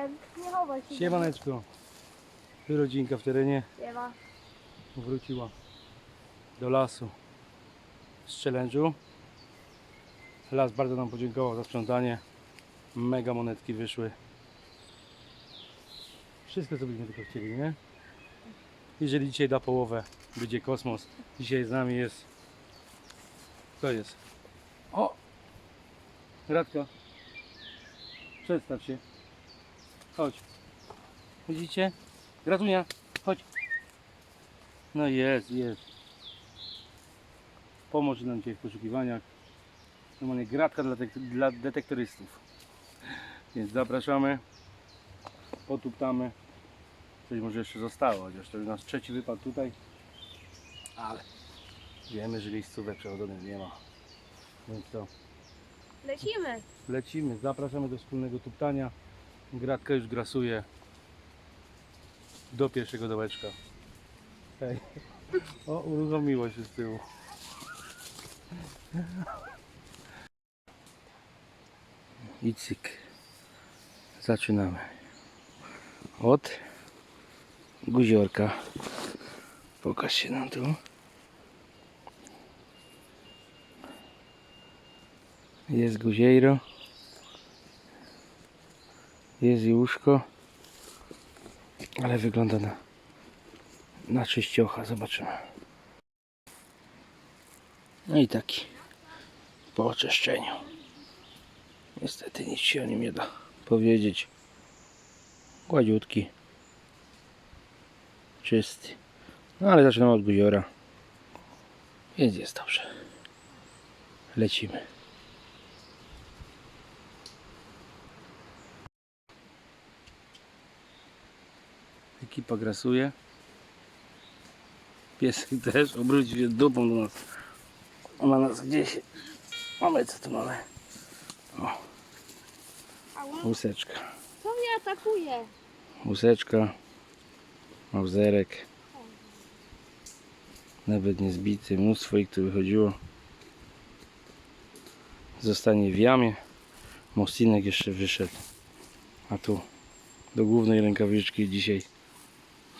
ten, nie chowaj się. Siemaneczko. Rodzinka w terenie Nie ma. wróciła do lasu z challenge'u. Las bardzo nam podziękował za sprzątanie. Mega monetki wyszły. Wszystko co byśmy tylko chcieli, nie? Jeżeli dzisiaj da połowę, będzie kosmos. Dzisiaj z nami jest. Kto jest? O! Radko. Przedstaw się. Chodź. Widzicie? Gratunia, chodź. No jest, jest. Pomoże nam dzisiaj w poszukiwaniach. Normalnie gratka dla, dla detektorystów. Więc zapraszamy. Potuptamy. Coś może jeszcze zostało, chociaż to już nasz trzeci wypad tutaj. Ale wiemy, że miejscówek przechodzonych nie ma. Więc to Lecimy. lecimy. Zapraszamy do wspólnego tuptania. Gratka już grasuje do pierwszego dołeczka. Hej. O, uruchomiło się z tyłu. I cyk. Zaczynamy. Od guziorka. Pokaż się nam tu. Jest guziejro. Jest i łóżko. Ale wygląda na, na czyściocha. Zobaczymy. No i taki po oczyszczeniu. Niestety nic się o nim nie da powiedzieć. Gładziutki. Czysty. No ale zaczynamy od guziora. Więc jest dobrze. Lecimy. Ekipa grasuje. Piesek też obrócił się dupą do nas. Ma nas gdzieś. Mamy co tu mamy? Ała. Łuseczka. Co mnie atakuje? Łuseczka. Małzerek. Nawet nie zbity. Mnóstwo ich tu wychodziło. Zostanie w jamie. Mostinek jeszcze wyszedł. A tu do głównej rękawiczki dzisiaj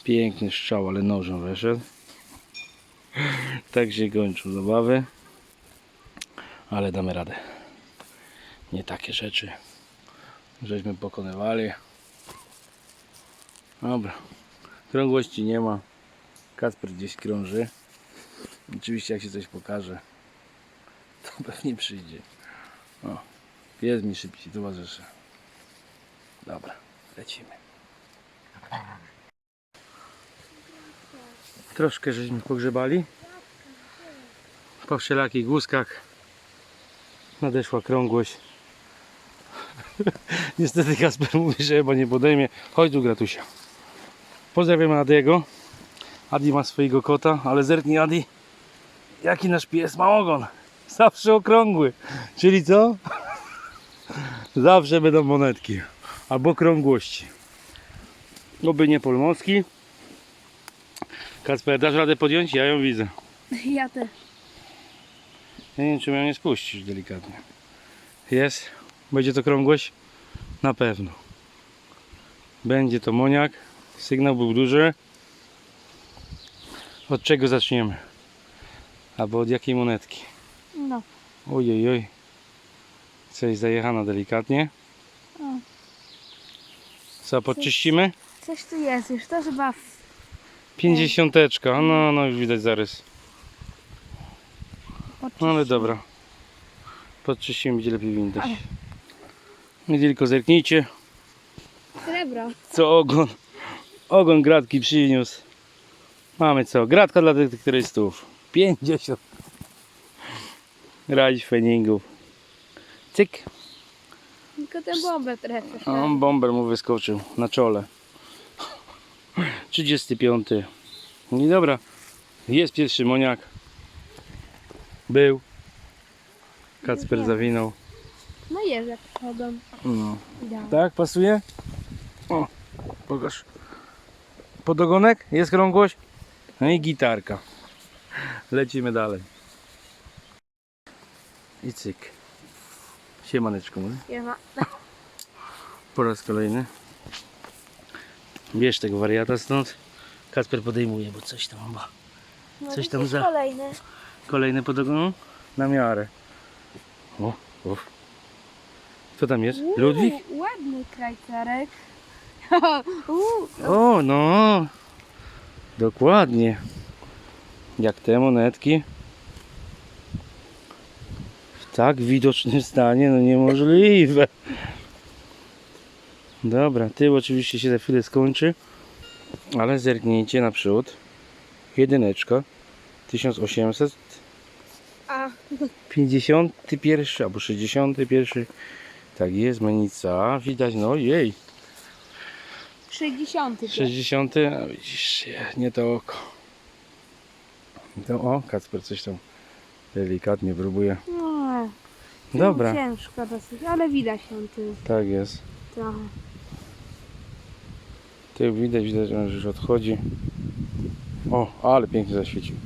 piękny strzał, ale nożem weszedł. Tak się kończą zabawy. Ale damy radę. Nie takie rzeczy żeśmy pokonywali. Dobra. Krągłości nie ma. Kacper gdzieś krąży. Oczywiście jak się coś pokaże, to pewnie przyjdzie. O, pies mi szybciej towarzyszy. Dobra, lecimy. Troszkę żeśmy pogrzebali. Po wszelakich głuskach nadeszła krągłość. Niestety Kasper mówi, że chyba nie podejmie. Chodź tu Gratusia. Pozdrawiamy Adiego. Adi ma swojego kota, ale zerknij Adi, jaki nasz pies ma ogon. Zawsze okrągły. Czyli co? Zawsze będą monetki. Albo krągłości. Oby nie polmocki. Kacper, dasz radę podjąć? Ja ją widzę. Ja też. Ja nie wiem, czy ją nie spuścisz delikatnie. Jest? Będzie to krągłość? Na pewno. Będzie to moniak. Sygnał był duży. Od czego zaczniemy? Albo od jakiej monetki? No. Ojej, oj. Coś zajechano delikatnie. O. Co, podczyścimy? Coś tu jest już, to chyba. Pięćdziesiąteczka. No, no już widać zarys. No ale dobra. Podczyścimy, będzie lepiej widać. Nie tylko zerknijcie. Srebro. co ogon, ogon gratki przyniósł. Mamy co? Gratka dla detektorystów. 50. Rajdź feningów. Cyk. Tylko ten bombę trochę O, przeszedł. bomber mu wyskoczył na czole. 35. No i dobra. Jest pierwszy moniak. Był. Kacper zawinął. No jak chodzą. No. Tak, pasuje? O, pokaż. Podogonek? Jest krągłość? No i gitarka. Lecimy dalej. I cyk. Siemaneczko, mówię. Nie ma. po raz kolejny. Bierz tego wariata stąd. Kacper podejmuje, bo coś tam ma. No, Coś tam za- Kolejny. Kolejny podogonu na miarę. O, o. Co tam jest? Uuu, Ludwik? Ładny krajcarek. O, no. Dokładnie. Jak te monetki. W tak widocznym stanie, no niemożliwe. Dobra, tył oczywiście się za chwilę skończy, ale zerknijcie naprzód. Jedyneczka. 1851 a albo 61. Tak jest, menica. Widać, no jej. 60. 60, a widzisz, nie to oko. To o, Kacper coś tam delikatnie próbuje. No, Dobra, Ciężko dosyć, ale widać ją tu tak jest. trochę. Tył widać, widać, że on już odchodzi. O, ale pięknie zaświecił.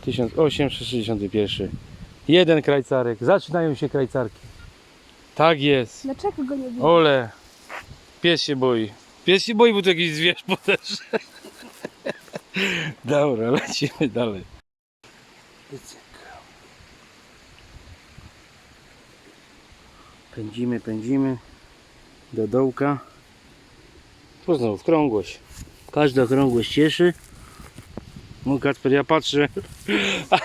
1861. Jeden krajcarek. Zaczynają się krajcarki. Tak jest. Dlaczego go nie widać? Ole. Pies się boi. Pies się boi, bo to jakiś zwierz poderze. Dobra, lecimy dalej. Pędzimy, pędzimy do dołka. Bo znowu krągłość. Każda okrągłość cieszy. No Kacper, ja patrzę.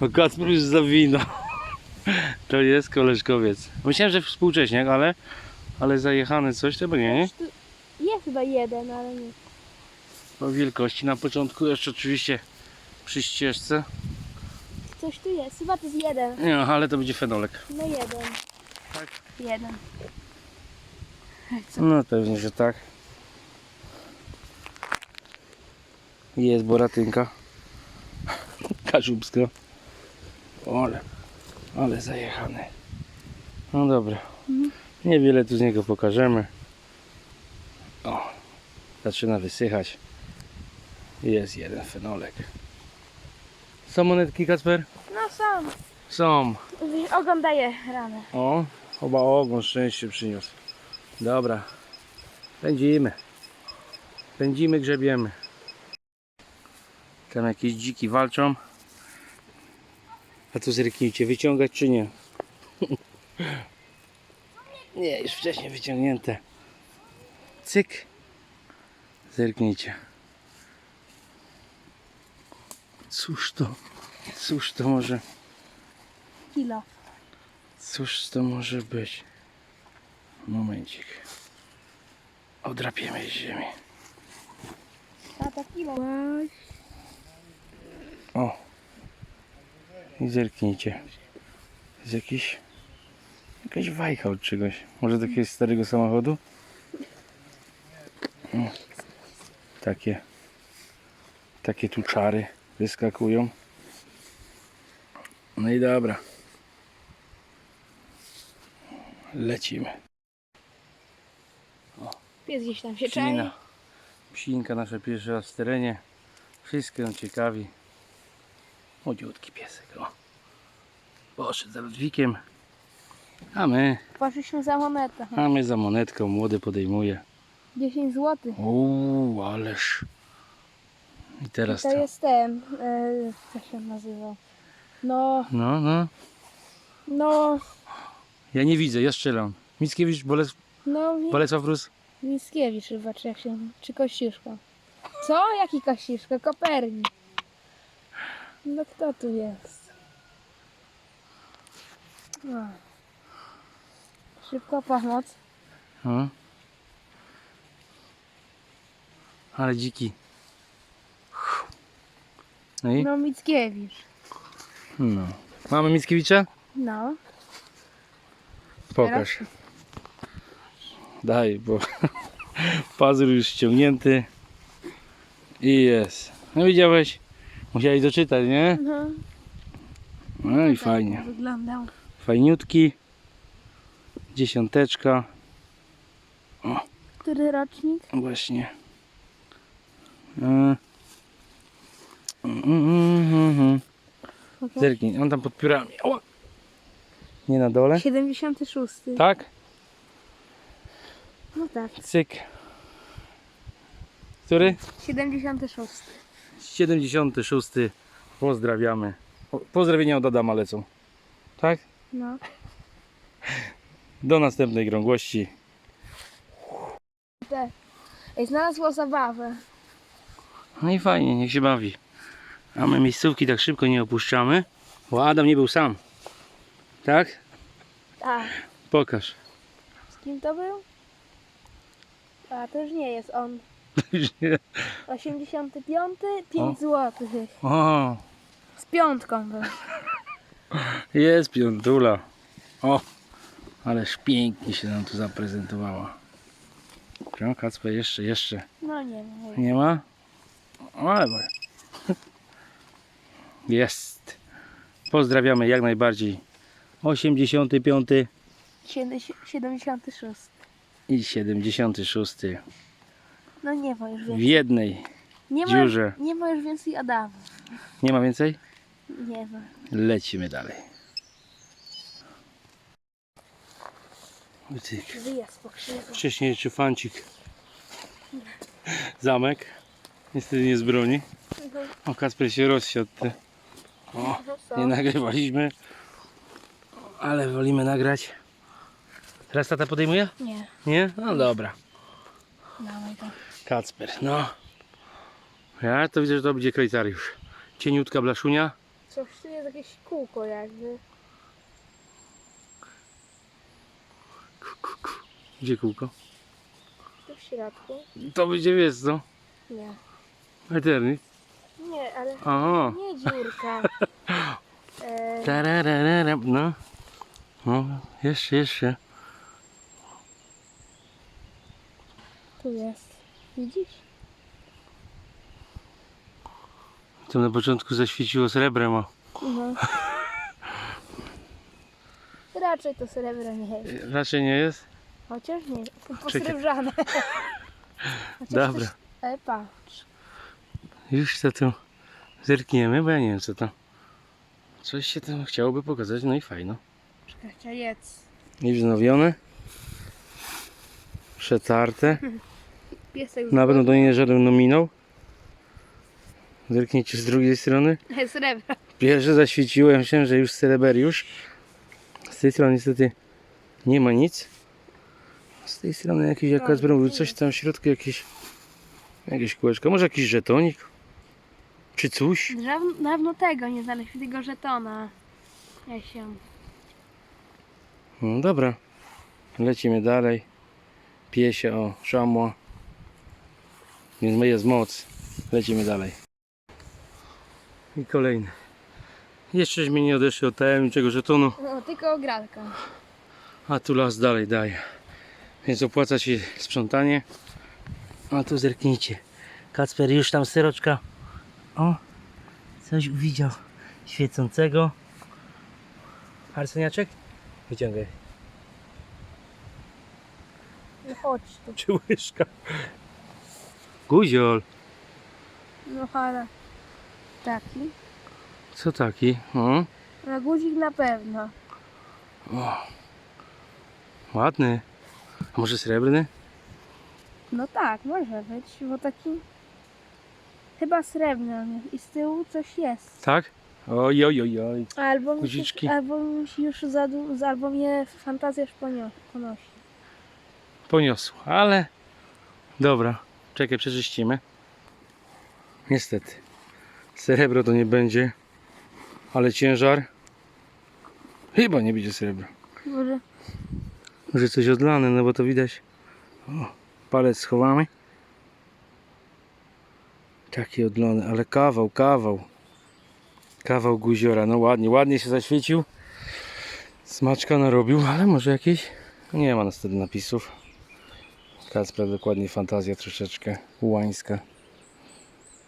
A Kacper już zawinął. To jest koleżkowiec. Myślałem, że współcześniak, ale, ale zajechany coś, to nie, nie? Tu Jest chyba jeden, ale nie. Po wielkości na początku jeszcze oczywiście przy ścieżce. Coś tu jest, chyba to jest jeden. Nie, ale to będzie fenolek. No jeden. Tak. Jeden. No pewnie, że tak. Jest boratynka. Kaszubska. Ale, ale zajechany. No dobra. Niewiele tu z niego pokażemy. O, zaczyna wysychać. Jest jeden fenolek. Są monetki, Kacper? No sam. Są. Ogon daje ranę. O, chyba ogon szczęście przyniósł. Dobra. Pędzimy. Pędzimy, grzebiemy. Tam jakieś dziki walczą. A tu zerknijcie, wyciągać czy nie? nie, już wcześniej wyciągnięte. Cyk. Zerknijcie. Cóż to? Cóż to może? Kilo. Cóż to może być? Momencik. Odrapiemy z ziemi. Tata kilo. O. I zerknijcie. Jest jakiś... Jakaś wajcha od czegoś. Może do jakiegoś starego samochodu? O. Takie... Takie tu czary wyskakują. No i dobra. Lecimy. Pies gdzieś tam się czai. Psinka nasza pierwszy raz w terenie. Wszystko ciekawi. Młodziutki piesek. O. Poszedł za Ludwikiem. A my, Poszliśmy za monetę. a my za monetką młody podejmuje. 10 zł. Uuu, ależ. I teraz To to. jest ten, e, co się nazywa? No, No, no. no, Ja nie widzę, ja strzelam. Mickiewicz, Boles... no, Mi- Bolesław Rus. Mickiewicz chyba, czy jak się, czy Kościuszka. Co? Jaki Kościuszka? Kopernik. No kto tu jest? No. Szybka pomoc. No. Ale dziki. No i? No Mickiewicz. No. Mamy Mickiewicza? No. Pokaż. Daj, bo pazur już ściągnięty. I jest. No widziałeś? Musiałeś doczytać, nie? no. No i fajnie. Wyglądał. Fajniutki. Dziesiąteczka. Który rocznik? Właśnie. E. Mm, mm, mm, mm. Pokaż. Zerknij, on tam pod piórami. Ała. Nie na dole? 76. Tak? No tak. Cyk. Który? 76. 76. Pozdrawiamy. O, Pozdrowienia od Adama lecą. Tak? No. Do następnej grągłości. Te. Ej, znalazło zabawę. No i fajnie, niech się bawi. A my miejscówki tak szybko nie opuszczamy, bo Adam nie był sam. Tak? Tak. Pokaż. Z kim to był? A to już nie jest on. 85, 5 O. zł. o, Z piątką jest piątula. O, ależ pięknie się nam tu zaprezentowała. Kacper, jeszcze, jeszcze. No nie wiem. Nie ma? O, ale bo- Jest. Pozdrawiamy jak najbardziej. 85 Siedem- 76. i 76 No nie ma już w więcej. jednej. Nie ma, dziurze. nie ma już więcej Adama. Nie ma więcej? Nie ma. Lecimy dalej. Cyk. Wyjazd po krzyżu. Wcześniejszy fancik. Zamek. Niestety nie z broni. O, Kacper się rozsiadł. O, nie nagrywaliśmy. Ale wolimy nagrać. Teraz tata podejmuje? Nie, Nie? No dobra. dawaj to. Kacper, no. Ja to widzę, że to będzie krajtariusz. Cieniutka blaszunia. Coś tu jest jakieś kółko jakby. Ku, ku, ku. Gdzie kółko? Tu w środku. To będzie wiesz co? Nie. Eternit. Nie, ale Aha. nie dziurka. E, Tararara, no. No, jeszcze, jeszcze. tu jest. Widzisz? To na początku zaświeciło srebrem. No. Raczej to srebro nie jest. Raczej nie jest? Chociaż nie. Posrebrzane. Chociaż Dobra. Też, ale patrz. Już co tu zerkniemy, bo ja nie wiem co to. Coś się tam chciałoby pokazać, no i fajno. Czekajcie, jedz. I wznowione. Przetarte. Piesek Na pewno to nie jest żaden nominał. Zerknijcie z drugiej strony. srebra. Pierwsze zaświeciło, ja myślałem, że już Cereberiusz. Z tej strony niestety nie ma nic. Z tej strony jakiś, jak Kacper mówił, tu coś tam w środku, jakieś, jakieś kółeczko, może jakiś żetonik? Czy coś? Dawno, dawno tego nie znaleźliśmy, tego żetona. Ja się. No dobra, lecimy dalej. Piesie, o, szamła. Więc jest moc. Lecimy dalej. I kolejny. Jeszcześmy nie odeszli od tajemniczego żetonu. No, tylko ogradka. A tu las dalej daje. Więc opłaca się sprzątanie. A tu zerknijcie. Kacper już tam syroczka. O, coś widział świecącego. Arseniaczek? Wyciągaj. No chodź tu. Czy łyżka? Guziol. No ale. Taki. Co taki? O, No guzik na pewno. ładny. A może srebrny? No tak, może być, bo taki. Chyba srebrny on jest. I z tyłu coś jest. Tak? Oj, oj, oj, oj. Albo mi, Guziczki. się, albo mi się już za du- albo mnie fantazja już ponio- ponosi. Poniosło, ale dobra, czekaj, przeczyścimy. Niestety, srebro to nie będzie, ale ciężar chyba nie będzie srebro. Może Może coś odlane, no bo to widać. O, palec schowamy. Taki odlany, ale kawał, kawał. Kawał guziora, no ładnie, ładnie się zaświecił. Smaczka narobił, ale może jakieś... Nie ma niestety napisów. Kacpra dokładnie fantazja troszeczkę ułańska.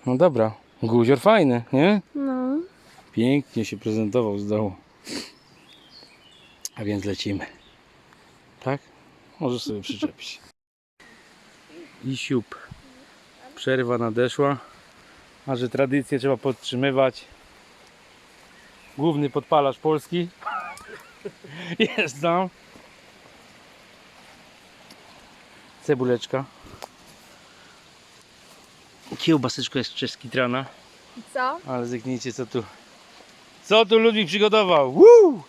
No dobra, guzior fajny, nie? No. Pięknie się prezentował z dołu. A więc lecimy. Tak? Możesz sobie przyczepić. I siup. Przerwa nadeszła. A że tradycję trzeba podtrzymywać. Główny podpalacz Polski. Jest tam. Cebuleczka. Kiełbaseczka jest czeski trana, Co? ale zyknijcie co tu. Co tu Ludwik przygotował? Woo!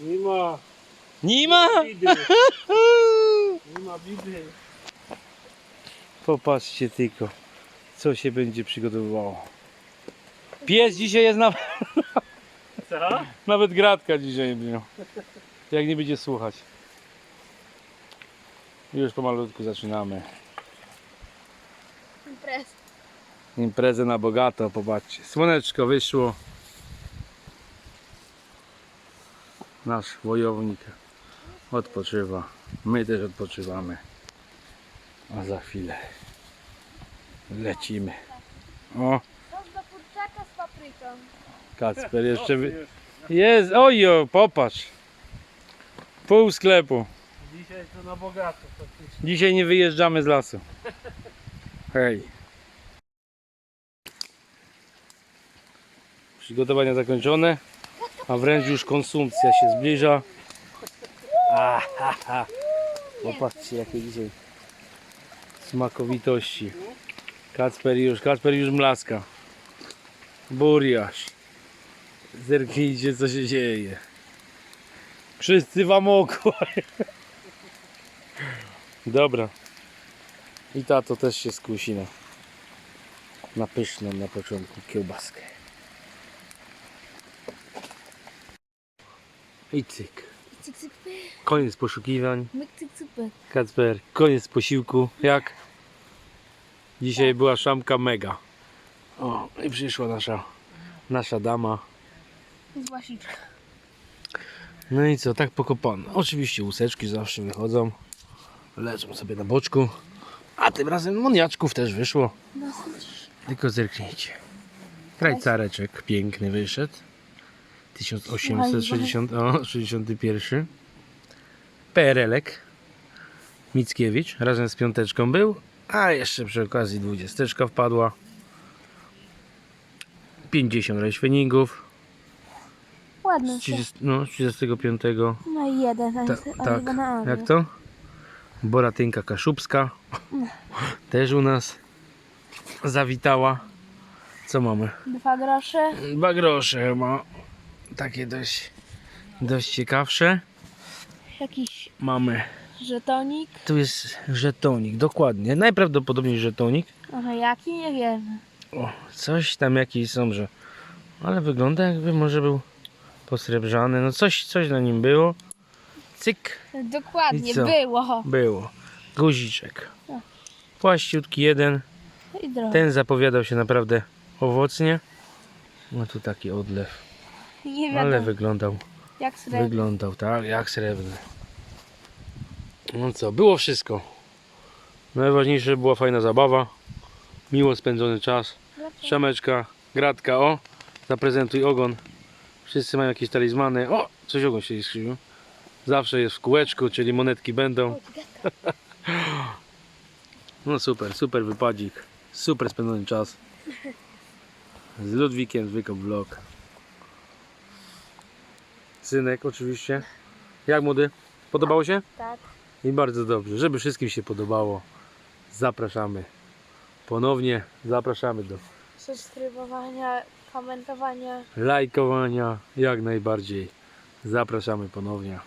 Nie ma Nie ma! bidy. Nie ma bidy. Popatrzcie tylko, co się będzie przygotowywało. Pies dzisiaj jest nawet, Co? nawet gratka dzisiaj miał. Jak nie będzie słuchać. Już pomalutku zaczynamy. Imprez. Imprezę na bogato, popatrzcie. Słoneczko wyszło. Nasz wojownik odpoczywa. My też odpoczywamy. A za chwilę lecimy. O, do kurczaka z papryką. Kacper jeszcze wy... Jest, ojo, popatrz. Pół sklepu. Dzisiaj to na bogato faktycznie. Dzisiaj nie wyjeżdżamy z lasu. Hej. Przygotowania zakończone, a wręcz już konsumpcja się zbliża. Ahaha. Popatrzcie jakie dzisiaj smakowitości. Kacper już, Kacper już mlaska. Buriasz. Zerknijcie co się dzieje. Wszyscy wam oko. Dobra. I tato też się skusi na, na pyszną na początku kiełbaskę. I cyk. Cyk, cyk, pyk. Koniec poszukiwań. Myk, cyk, cyk, pyk. Kacper, koniec posiłku. Jak? Dzisiaj była szamka mega. O, i przyszła nasza, nasza dama. Z łasiczka. No i co, tak pokopane. Oczywiście łuseczki zawsze wychodzą. Leżą sobie na boczku. A tym razem moniaczków też wyszło. Tylko zerknijcie. Krajcareczek piękny wyszedł. 1860, o, 61. PRL-ek. Mickiewicz razem z piąteczką był. A jeszcze przy okazji dwudziesteczka wpadła. 50 rejśweningów. Ładny. Z 30, no, z 35. No i jeden, Ta, tak, jak to? Boratynka Kaszubska też u nas zawitała. Co mamy? Dwa grosze. Dwa grosze ma takie dość, dość ciekawsze. Jakiś Mamy, żetonik. tu jest żetonik, dokładnie, najprawdopodobniej żetonik. Aha, jaki? Nie wiem. O, coś tam jakieś są, że... Ale wygląda jakby może był posrebrzany, no coś, coś na nim było. Cyk. Dokładnie, I co? było. Było. Guziczek. O. Płaściutki jeden. Ten zapowiadał się naprawdę owocnie. No tu taki odlew. Ale wyglądał, jak srebrny. wyglądał tak jak srebrny. No co, było wszystko. Najważniejsze była fajna zabawa. Miło spędzony czas. Szameczka, gratka, o. Zaprezentuj ogon. Wszyscy mają jakieś talizmany. O, coś ogon się skrzywił. Zawsze jest w kółeczku, czyli monetki będą. No super, super wypadzik. Super spędzony czas. Z Ludwikiem zwykły vlog. Synek oczywiście. Jak młody? Podobało się? Tak. I bardzo dobrze. Żeby wszystkim się podobało. Zapraszamy. Ponownie zapraszamy do Subskrybowania, komentowania. lajkowania. Jak najbardziej. Zapraszamy ponownie.